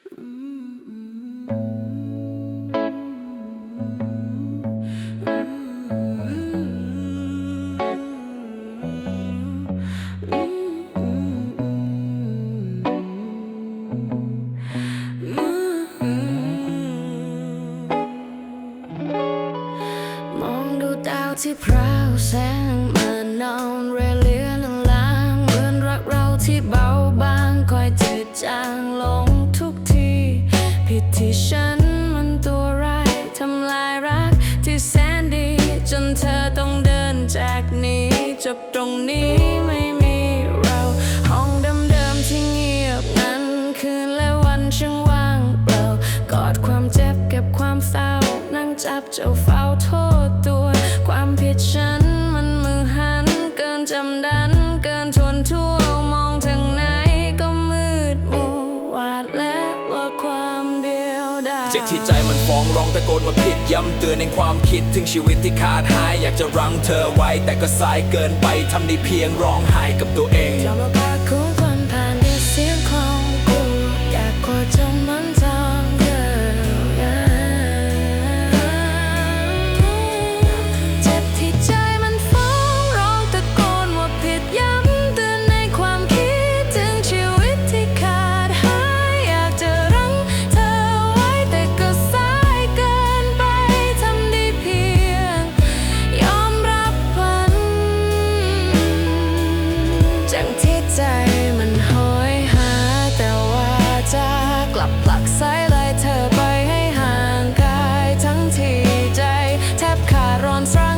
มองดูดาวที่พราวแสงมื่อนอนเรเลือนลางเหมือนรักเราที่เบาบางคอยจืดจางลง ที่ฉันมันตัวร้ายทำลายรักที่แสนดี จนเธอต้องเดินจากนี้จบตรงนี้ไม่มีเรา ห้องเดิมๆที่เงียบนั้นคืนและวันช่างว่างเปล่ากอดความเจ็บเก็บความเศร้านั่งจับเจ้าเฝ้าโทษตัว ความผิดฉันมันมือหันเกินจำไดั ฟ้องร้องตะโกนว่าผิดย้ำเตือนในความคิดถึงชีวิตที่ขาดหาย อยากจะรั้งเธอไว้แต่ก็สายเกินไปทำได้เพียงร้องไห้กับตัวเอง ขา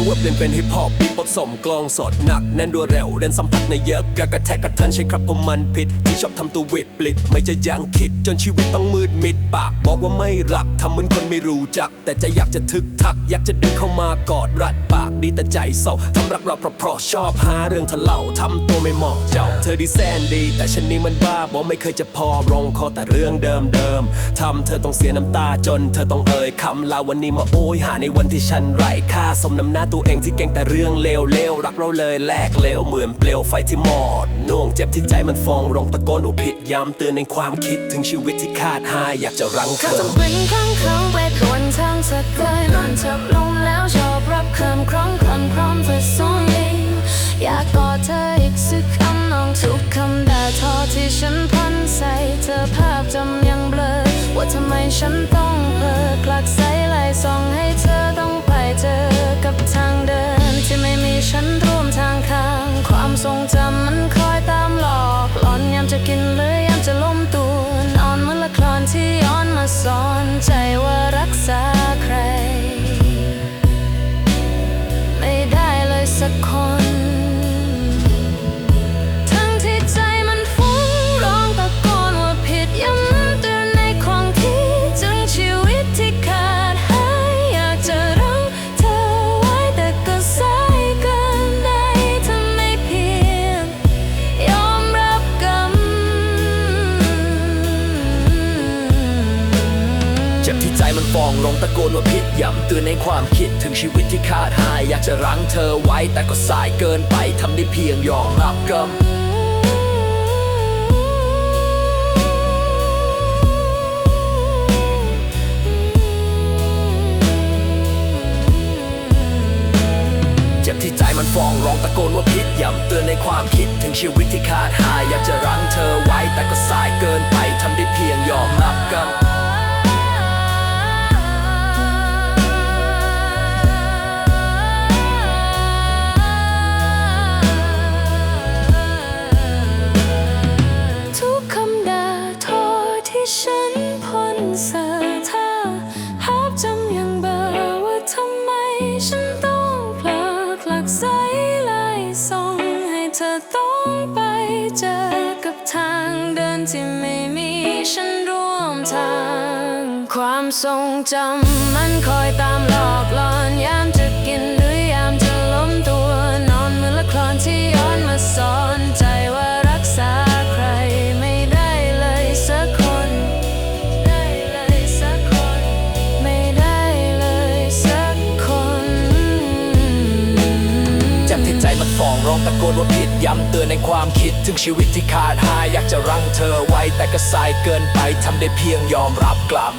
จังหวะเปลี่ยนเป็นฮิปฮอปบีทผสมกลองสดหนักแน่นรวดเร็วเดินสัมผัสในเยอะกระกระแทกกระทันใช่ครับผมมันผิด ที่ชอบทำตัววิดปลิด ไม่จะยังคิดจนชีวิตต้องมืดมิดปาก บอกว่าไม่รักทำเหมือนคนไม่รู้จัก แต่ใจอยากจะทึกทัก อยากจะดึงเข้ามากอดรัดปากดีแต่ใจเศร้าทำรักเราเพราะๆชอบหาเรื่องทะเลาทำตัวไม่เหมาะเจ้า เธอดีแสนดี แต่ฉันนี่มันบ้าบอกไม่เคยจะพอลงคอแต่เรื่องเดิมๆทำเธอต้องเสียน้ำตาจน เธอต้องเอ่ยคำลาวันนี้มาโอยหาในวันที่ฉันไร้ค่าสมน้ำหน้าตัวเองที่เก่งแต่เรื่องเลวๆรักเราเลยแลกเลวเหมือนเปลวไฟที่หมอดน่วงเจ็บที่ใจมันฟองร้องตะโกนอุผิดย้ำเตือนในความคิดถึงชีวิตที่ขาดหายอยากจะรั้งเธเขาอต้องเป็นข้างเขาเวทวนทางสักไกลมันจบลงแล้วชอบรับคำคร้องคำพร้อมเพื่อส่งยิงอยากกอดเธออีกสักคำน้องทุกคำด่าทอที่ฉันพ่นใส่เธอภาพจำยังเบลอว่าทำไมฉันต้อง มันฟองลงตะโกนว่าผิดย้ำเตือนในความคิดถึงชีวิตที่ขาดหาย อยากจะรั้งเธอไว้แต่ก็สายเกินไปทำได้เพียงยอมรับกรรมจ็บที่ใจมันฟ้องร้องตะโกนว่าผิดย้ำเตือนในความคิดถึงชีวิตที่ขาดหาย อยากจะรั้งเธอไว้แต่ก็สายเกินไป เจอกับทางเดินที่ไม่มีฉันร่วมทาง ความทรงจำมันคอยตามหลอก ของรองตะโกนว่าผิดย้ำเตือนในความคิดถึงชีวิตที่ขาดหายอยากจะรั้งเธอไว้แต่ก็สายเกินไปทำได้เพียงยอมรับกลับ